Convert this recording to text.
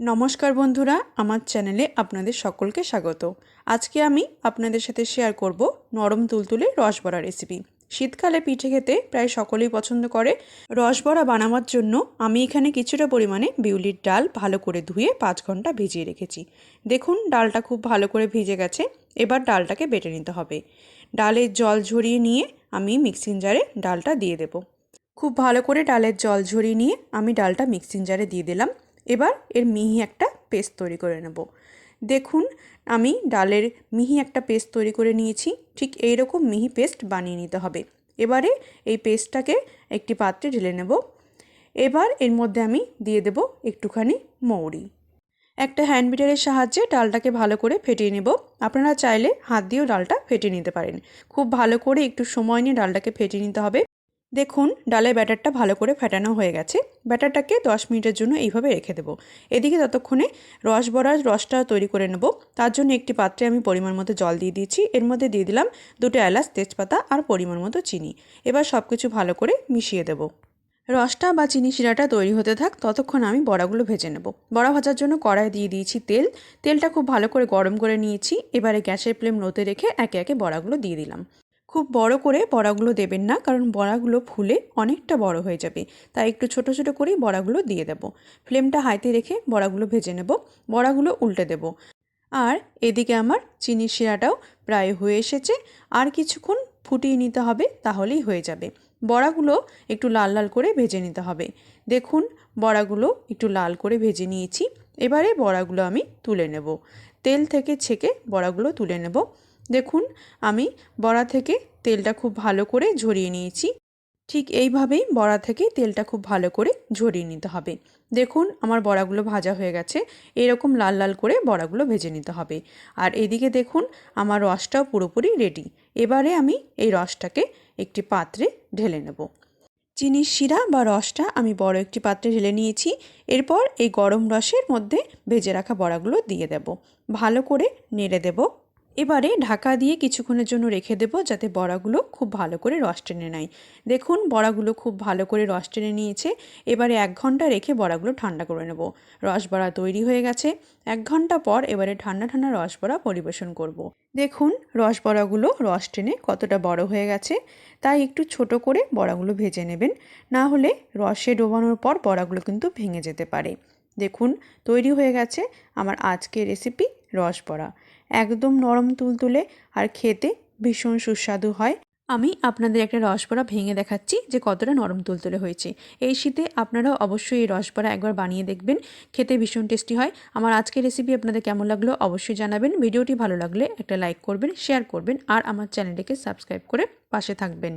নমস্কার বন্ধুরা, আমার চ্যানেলে আপনাদের সকলকে স্বাগত। আজকে আমি আপনাদের সাথে শেয়ার করব নরম তুলতুলে রসবড়া রেসিপি শীতকালে পিঠে খেতে প্রায় সকলেই পছন্দ করে। রসবড়া বানাবার জন্য আমি এখানে কিছুটা পরিমাণে বিউলির ডাল ভালো করে ধুয়ে পাঁচ ঘণ্টা ভিজিয়ে রেখেছি। দেখুন, ডালটা খুব ভালো করে ভিজে গেছে। এবার ডালটাকে বেটে নিতে হবে। ডালের জল ঝরিয়ে নিয়ে আমি মিক্সিং জারে ডালটা দিয়ে দেব। খুব ভালো করে ডালের জল ঝরিয়ে নিয়ে আমি ডালটা মিক্সিং জারে দিয়ে দিলাম। এবার এর মিহি একটা পেস্ট তৈরি করে নেব। দেখুন, আমি ডালের মিহি একটা পেস্ট তৈরি করে নিয়েছি, ঠিক এই রকম মিহি পেস্ট বানিয়ে নিতে হবে। এবারে এই পেস্টটাকে একটি পাত্রে ঢেলে নেব। এবার এর মধ্যে আমি দিয়ে দেব একটুখানি মৌরি। একটা হ্যান্ড বিটারের সাহায্যে ডালটাকে ভালো করে ফেটিয়ে নেব। আপনারা চাইলে হাত দিয়েও ডালটা ফেটিয়ে নিতে পারেন। খুব ভালো করে একটু সময় নিয়ে ডালটাকে ফেটিয়ে নিতে হবে। দেখুন, ডালের ব্যাটারটা ভালো করে ফেটানো হয়ে গেছে। ব্যাটারটাকে দশ মিনিটের জন্য এইভাবে রেখে দেবো। এদিকে ততক্ষণে রস বড়ার রসটা তৈরি করে নেব। তার জন্য একটি পাত্রে আমি পরিমাণ মতো জল দিয়ে দিয়েছি। এর মধ্যে দিয়ে দিলাম দুটো এলাচ, তেজপাতা আর পরিমাণ মতো চিনি। এবার সব কিছু ভালো করে মিশিয়ে দেবো। রসটা বা চিনি শিরাটা তৈরি হতে থাক, ততক্ষণ আমি বড়াগুলো ভেজে নেব। বড়া ভাজার জন্য কড়াই দিয়ে দিয়েছি তেল। তেলটা খুব ভালো করে গরম করে নিয়েছি। এবারে গ্যাসের ফ্লেম লোতে রেখে একে একে বড়াগুলো দিয়ে দিলাম। খুব বড় করে বড়াগুলো দেবেন না, কারণ বড়াগুলো ফুলে অনেকটা বড় হয়ে যাবে। তাই একটু ছোট ছোট করেই বড়াগুলো দিয়ে দেব। ফ্লেমটা হাইতে রেখে বড়াগুলো ভেজে নেব, বড়াগুলো উল্টে দেব। আর এদিকে আমার চিনির শিরাটাও প্রায় হয়ে এসেছে। আর কিছুক্ষণ ফুটিয়ে নিতে হবে, তাহলেই হয়ে যাবে। বড়াগুলো একটু লাল লাল করে ভেজে নিতে হবে। দেখুন, বড়াগুলো একটু লাল করে ভেজে নিয়েছি। এবারে বড়াগুলো আমি তুলে নেব। তেল থেকে ছেঁকে বড়াগুলো তুলে নেব। দেখুন, আমি বড়া থেকে তেলটা খুব ভালো করে ঝরিয়ে নিয়েছি। ঠিক এইভাবেই বড়া থেকে তেলটা খুব ভালো করে ঝরিয়ে নিতে হবে। দেখুন, আমার বড়াগুলো ভাজা হয়ে গেছে। এরকম লাল লাল করে বড়াগুলো ভেজে নিতে হবে। আর এদিকে দেখুন, আমার রসটাও পুরোপুরি রেডি এবারে আমি এই রসটাকে একটি পাত্রে ঢেলে নেব। চিনির শিরা বা রসটা আমি বড় একটি পাত্রে ঢেলে নিয়েছি। এরপর এই গরম রসের মধ্যে ভেজে রাখা বড়াগুলো দিয়ে দেব। ভালো করে নেড়ে দেব। এবারে ঢাকা দিয়ে কিছুক্ষণের জন্য রেখে দেবো যাতে বড়াগুলো খুব ভালো করে রস টেনে নেয়। দেখুন, বড়াগুলো খুব ভালো করে রস টেনে নিয়েছে। এবারে এক ঘণ্টা রেখে বড়াগুলো ঠান্ডা করে নেব। রসবড়া তৈরি হয়ে গেছে। এক ঘণ্টা পর এবারে ঠান্ডা ঠান্ডা রসবড়া পরিবেশন করব। দেখুন রসবড়াগুলো রস টেনে কতটা বড় হয়ে গেছে। তাই একটু ছোট করে বড়াগুলো ভেজে নেবেন। না হলে রসে ডোবানোর পর বড়াগুলো কিন্তু ভেঙে যেতে পারে। দেখুন, তৈরি হয়ে গেছে আমার আজকের রেসিপি রসবড়া একদম নরম তুলতুলে আর খেতে ভীষণ সুস্বাদু হয়। আমি আপনাদের একটা রসবড়া ভেঙে দেখাচ্ছি যে কতটা নরম তুলতুলে হয়েছে। এই শীতে আপনারাও অবশ্যই এই রসবড়া একবার বানিয়ে দেখবেন। খেতে ভীষণ টেস্টি হয়। আমার আজকের রেসিপি আপনাদের কেমন লাগল অবশ্যই জানাবেন। ভিডিওটি ভালো লাগলে একটা লাইক করবেন শেয়ার করবেন আর আমার চ্যানেলটিকে সাবস্ক্রাইব করে পাশে থাকবেন।